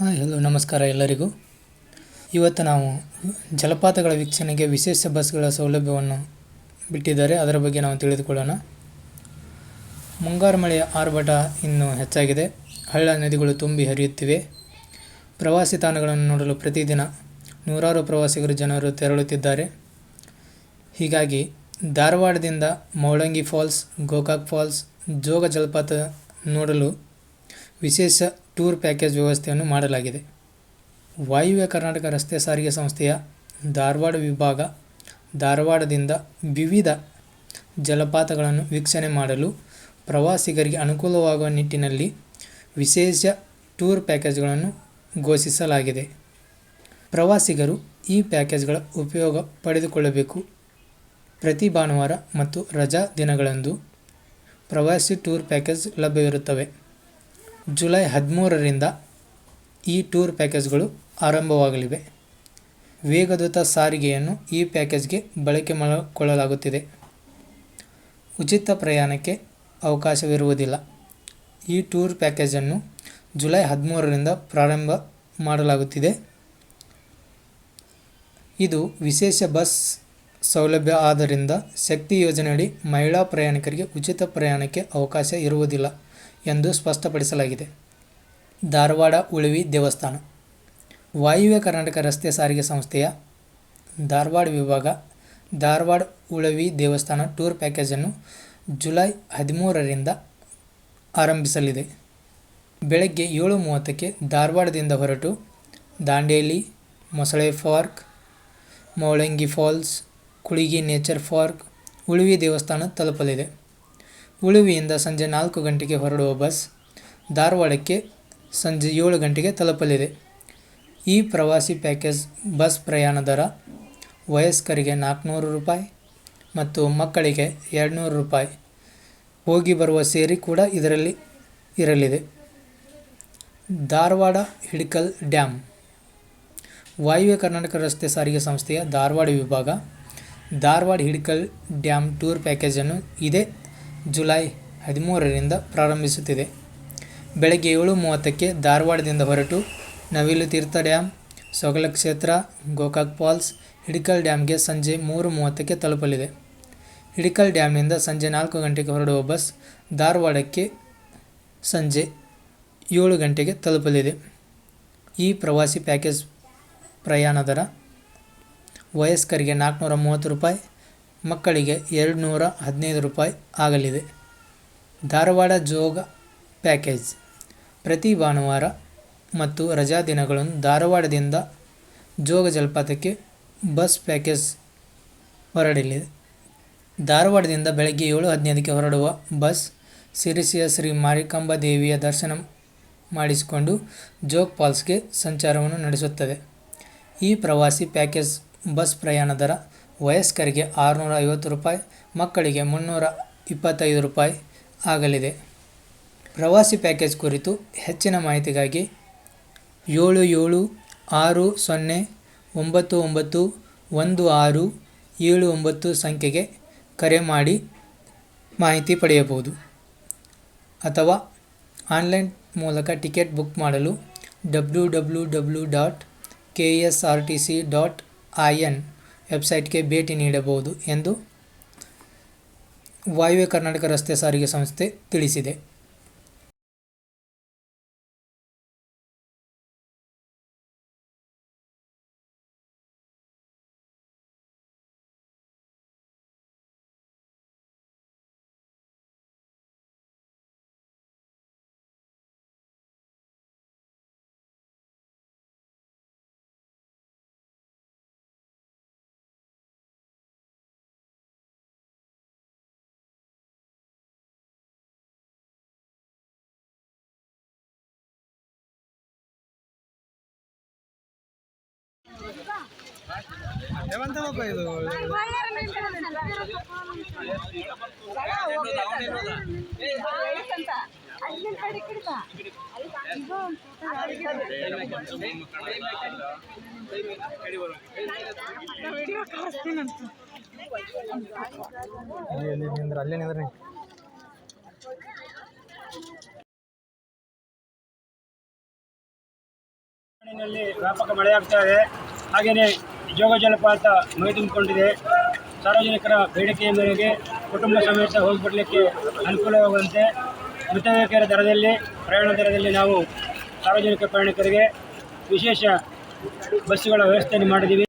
Hi hello ನಮಸ್ಕಾರ ಎಲ್ಲರಿಗೂ. ಇವತ್ತು ನಾವು ಜಲಪಾತಗಳ ವೀಕ್ಷಣೆಗೆ ವಿಶೇಷ ಬಸ್ಗಳ ಸೌಲಭ್ಯವನ್ನು ಬಿಟ್ಟಿದ್ದಾರೆ. ಅದರ ಬಗ್ಗೆ ನಾವು ತಿಳಿದುಕೊಳ್ಳೋಣ. ಮುಂಗಾರು ಮಳೆಯ ಆರ್ಭಟ ಇನ್ನೂ ಹೆಚ್ಚಾಗಿದೆ. ಹಳ್ಳ ನದಿಗಳು ತುಂಬಿ ಹರಿಯುತ್ತಿವೆ. ಪ್ರವಾಸಿ ತಾಣಗಳನ್ನು ನೋಡಲು ಪ್ರತಿದಿನ ನೂರಾರು ಪ್ರವಾಸಿಗರು ಜನರು ತೆರಳುತ್ತಿದ್ದಾರೆ. ಹೀಗಾಗಿ ಧಾರವಾಡದಿಂದ ಮೌಳಂಗಿ ಫಾಲ್ಸ್, ಗೋಕಾಕ್ ಫಾಲ್ಸ್, ಜೋಗ ಜಲಪಾತ ನೋಡಲು ವಿಶೇಷ ಟೂರ್ ಪ್ಯಾಕೇಜ್ ವ್ಯವಸ್ಥೆಯನ್ನು ಮಾಡಲಾಗಿದೆ. ವಾಯುವ್ಯ ಕರ್ನಾಟಕ ರಸ್ತೆ ಸಾರಿಗೆ ಸಂಸ್ಥೆಯ ಧಾರವಾಡ ವಿಭಾಗ ಧಾರವಾಡದಿಂದ ವಿವಿಧ ಜಲಪಾತಗಳನ್ನು ವೀಕ್ಷಣೆ ಮಾಡಲು ಪ್ರವಾಸಿಗರಿಗೆ ಅನುಕೂಲವಾಗುವ ನಿಟ್ಟಿನಲ್ಲಿ ವಿಶೇಷ ಟೂರ್ ಪ್ಯಾಕೇಜ್ಗಳನ್ನು ಘೋಷಿಸಲಾಗಿದೆ. ಪ್ರವಾಸಿಗರು ಈ ಪ್ಯಾಕೇಜ್ಗಳ ಉಪಯೋಗ ಪಡೆದುಕೊಳ್ಳಬೇಕು. ಪ್ರತಿ ಭಾನುವಾರ ಮತ್ತು ರಜಾ ದಿನಗಳಂದು ಪ್ರವಾಸಿ ಟೂರ್ ಪ್ಯಾಕೇಜ್ ಲಭ್ಯವಿರುತ್ತವೆ. ಜುಲೈ ಹದಿಮೂರರಿಂದ ಈ ಟೂರ್ ಪ್ಯಾಕೇಜ್ಗಳು ಆರಂಭವಾಗಲಿವೆ. ವೇಗದೂತ ಸಾರಿಗೆಯನ್ನು ಈ ಪ್ಯಾಕೇಜ್ಗೆ ಬಳಕೆ ಮಾಡಿಕೊಳ್ಳಲಾಗುತ್ತಿದೆ. ಉಚಿತ ಪ್ರಯಾಣಕ್ಕೆ ಅವಕಾಶವಿರುವುದಿಲ್ಲ. ಈ ಟೂರ್ ಪ್ಯಾಕೇಜನ್ನು ಜುಲೈ ಹದಿಮೂರರಿಂದ ಪ್ರಾರಂಭ ಮಾಡಲಾಗುತ್ತಿದೆ. ಇದು ವಿಶೇಷ ಬಸ್ ಸೌಲಭ್ಯ ಆದ್ದರಿಂದ ಶಕ್ತಿ ಯೋಜನೆಯಡಿ ಮಹಿಳಾ ಪ್ರಯಾಣಿಕರಿಗೆ ಉಚಿತ ಪ್ರಯಾಣಕ್ಕೆ ಅವಕಾಶ ಇರುವುದಿಲ್ಲ. ಎಂದು ಸ್ಪಷ್ಟಪಡಿಸಲಾಗಿದೆ. ಧಾರವಾಡ ಉಳಿವಿ ದೇವಸ್ಥಾನ. ವಾಯುವ್ಯ ಕರ್ನಾಟಕ ರಸ್ತೆ ಸಾರಿಗೆ ಸಂಸ್ಥೆಯ ಧಾರವಾಡ ವಿಭಾಗ, ಧಾರವಾಡ ಉಳವಿ ದೇವಸ್ಥಾನ ಟೂರ್ ಪ್ಯಾಕೇಜನ್ನು ಜುಲೈ ಹದಿಮೂರರಿಂದ ಆರಂಭಿಸಲಿದೆ. ಬೆಳಗ್ಗೆ ಏಳು ಮೂವತ್ತಕ್ಕೆ ಧಾರವಾಡದಿಂದ ಹೊರಟು ದಾಂಡೇಲಿ, ಮೊಸಳೆ park, Maulangi falls, Kulgi nature park, Ulavi ದೇವಸ್ಥಾನ ತಲುಪಲಿದೆ. ಉಳುವಿಯಿಂದ ಸಂಜೆ ನಾಲ್ಕು ಗಂಟೆಗೆ ಹೊರಡುವ ಬಸ್ ಧಾರವಾಡಕ್ಕೆ ಸಂಜೆ ಏಳು ಗಂಟೆಗೆ ತಲುಪಲಿದೆ. ಈ ಪ್ರವಾಸಿ ಪ್ಯಾಕೇಜ್ ಬಸ್ ಪ್ರಯಾಣ ದರ ವಯಸ್ಕರಿಗೆ ನಾಲ್ಕುನೂರು ರೂಪಾಯಿ ಮತ್ತು ಮಕ್ಕಳಿಗೆ ಎರಡುನೂರು ರೂಪಾಯಿ. ಹೋಗಿ ಬರುವ ಸೇರಿ ಕೂಡ ಇದರಲ್ಲಿ ಇರಲಿದೆ. ಧಾರವಾಡ ಹಿಡಿಕಲ್ ಡ್ಯಾಮ್ ವಾಯುವ್ಯ ಕರ್ನಾಟಕ ರಸ್ತೆ ಸಾರಿಗೆ ಸಂಸ್ಥೆಯ ಧಾರವಾಡ ವಿಭಾಗ ಧಾರವಾಡ ಹಿಡಿಕಲ್ ಡ್ಯಾಮ್ ಟೂರ್ ಪ್ಯಾಕೇಜನ್ನು ಇದೇ ಜುಲೈ ಹದಿಮೂರರಿಂದ ಪ್ರಾರಂಭಿಸುತ್ತಿದೆ. ಬೆಳಗ್ಗೆ ಏಳು ಮೂವತ್ತಕ್ಕೆ ಧಾರವಾಡದಿಂದ ಹೊರಟು ನವಿಲು ತೀರ್ಥ ಡ್ಯಾಮ್ ಸೊಗಲ ಕ್ಷೇತ್ರ, ಗೋಕಾಕ್ ಫಾಲ್ಸ್, ಹಿಡಿಕಲ್ ಡ್ಯಾಮ್ಗೆ ಸಂಜೆ ಮೂರು ಮೂವತ್ತಕ್ಕೆ ತಲುಪಲಿದೆ. ಹಿಡಿಕಲ್ ಡ್ಯಾಮ್ನಿಂದ ಸಂಜೆ ನಾಲ್ಕು ಗಂಟೆಗೆ ಹೊರಡುವ ಬಸ್ ಧಾರವಾಡಕ್ಕೆ ಸಂಜೆ ಏಳು ಗಂಟೆಗೆ ತಲುಪಲಿದೆ. ಈ ಪ್ರವಾಸಿ ಪ್ಯಾಕೇಜ್ ಪ್ರಯಾಣ ದರ ವಯಸ್ಕರಿಗೆ ನಾಲ್ಕುನೂರ ಮೂವತ್ತು ರೂಪಾಯಿ ಮಕ್ಕಳಿಗೆ ಎರಡು ನೂರ ಹದಿನೈದು ರೂಪಾಯಿ ಆಗಲಿದೆ. ಧಾರವಾಡ ಜೋಗ ಪ್ಯಾಕೇಜ್. ಪ್ರತಿ ಭಾನುವಾರ ಮತ್ತು ರಜಾ ದಿನಗಳನ್ನು ಧಾರವಾಡದಿಂದ ಜೋಗ ಜಲಪಾತಕ್ಕೆ ಬಸ್ ಪ್ಯಾಕೇಜ್ ಹೊರಡಲಿದೆ. ಧಾರವಾಡದಿಂದ ಬೆಳಗ್ಗೆ ಏಳು ಹದಿನೈದಕ್ಕೆ ಹೊರಡುವ ಬಸ್ ಸಿರಿಸಿಯ ಶ್ರೀ ಮಾರಿಕಾಂಬಾ ದೇವಿಯ ದರ್ಶನ ಮಾಡಿಸಿಕೊಂಡು ಜೋಗ್ ಫಾಲ್ಸ್ಗೆ ಸಂಚಾರವನ್ನು ನಡೆಸುತ್ತದೆ. ಈ ಪ್ರವಾಸಿ ಪ್ಯಾಕೇಜ್ ಬಸ್ ಪ್ರಯಾಣ ದರ ವಯಸ್ಕರಿಗೆ ಆರುನೂರ ಐವತ್ತು ರೂಪಾಯಿ, ಮಕ್ಕಳಿಗೆ ಮುನ್ನೂರ ಇಪ್ಪತ್ತೈದು ರೂಪಾಯಿ ಆಗಲಿದೆ. ಪ್ರವಾಸಿ ಪ್ಯಾಕೇಜ್ ಕುರಿತು ಹೆಚ್ಚಿನ ಮಾಹಿತಿಗಾಗಿ ಏಳು ಏಳು ಆರು ಸೊನ್ನೆ ಒಂಬತ್ತು ಒಂಬತ್ತು ಒಂದು ಆರು ಏಳು ಒಂಬತ್ತು ಸಂಖ್ಯೆಗೆ ಕರೆ ಮಾಡಿ ಮಾಹಿತಿ ಪಡೆಯಬಹುದು. ಅಥವಾ ಆನ್ಲೈನ್ ಮೂಲಕ ಟಿಕೆಟ್ ಬುಕ್ ಮಾಡಲು W W W dot K S R T C dot I N ವೆಬ್ಸೈಟ್ಗೆ ಭೇಟಿ ನೀಡಬಹುದು ಎಂದು ವಾಯುವ್ಯ ಕರ್ನಾಟಕ ರಸ್ತೆ ಸಾರಿಗೆ ಸಂಸ್ಥೆ ತಿಳಿಸಿದೆ. ಏವಂತವಪ್ಪ ಇದು? ಅಲ್ಲೇ ನಿಂದ್ರ ವ್ಯಾಪಕ ಮಳೆಯಾಗ್ತಾ ಇದೆ. ಹಾಗೆಯೇ ಜೋಗ ಜಲಪಾತ ಮೈ ತುಂಬಿಕೊಂಡಿದೆ. ಸಾರ್ವಜನಿಕರ ಬೇಡಿಕೆಯ ಮೇರೆಗೆ ಕುಟುಂಬ ಸಮೇತ ಹೋಗಿಬಿಡಲಿಕ್ಕೆ ಅನುಕೂಲವಾಗುವಂತೆ ಮೃತದೇಹಕರ ದರದಲ್ಲಿ, ಪ್ರಯಾಣ ದರದಲ್ಲಿ ನಾವು ಸಾರ್ವಜನಿಕ ಪ್ರಯಾಣಿಕರಿಗೆ ವಿಶೇಷ ಬಸ್ಸುಗಳ ವ್ಯವಸ್ಥೆಯನ್ನು ಮಾಡಿದ್ದೀವಿ.